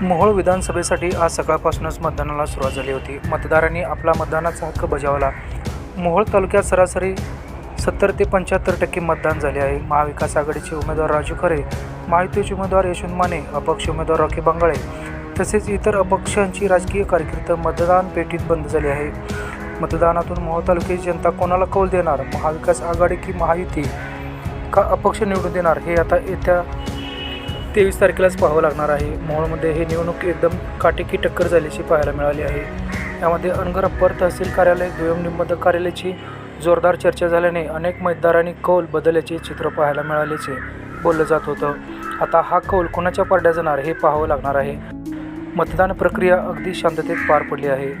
मोहोळ विधानसभेसाठी आज सकाळपासूनच मतदानाला सुरुवात झाली होती. मतदारांनी आपला मतदानाचा हक्क बजावला. मोहोळ तालुक्यात सरासरी सत्तर ते पंच्याहत्तर टक्के मतदान झाले आहे. महाविकास आघाडीचे उमेदवार राजू खरे महायुतीचे उमेदवार यशवंत माने अपक्ष उमेदवार रॉकी बांगळे तसेच इतर अपक्षांची राजकीय कारकीर्द मतदान पेटीत बंद झाली आहे. मतदानातून मोहोळ तालुक्याची जनता कोणाला कौल देणार? महाविकास आघाडी की महायुती? का अपक्ष निवडून देणार? हे आता येत्या तेवीस तारखेलाच पाहावं लागणार आहे. मोहोळमध्ये हे निवडणूक एकदम काटेकी टक्कर झाल्याची पाहायला मिळाली आहे. यामध्ये अनगर अप्पर तहसील कार्यालय दुयम निबंधक कार्यालयाची जोरदार चर्चा झाल्याने अनेक मतदारांनी कौल बदलल्याचे चित्र पाहायला मिळाल्याचे बोललं जात होतं. आता हा कौल कोणाच्या पडद्या जाणार हे पाहावं लागणार आहे. मतदान प्रक्रिया अगदी शांततेत पार पडली आहे.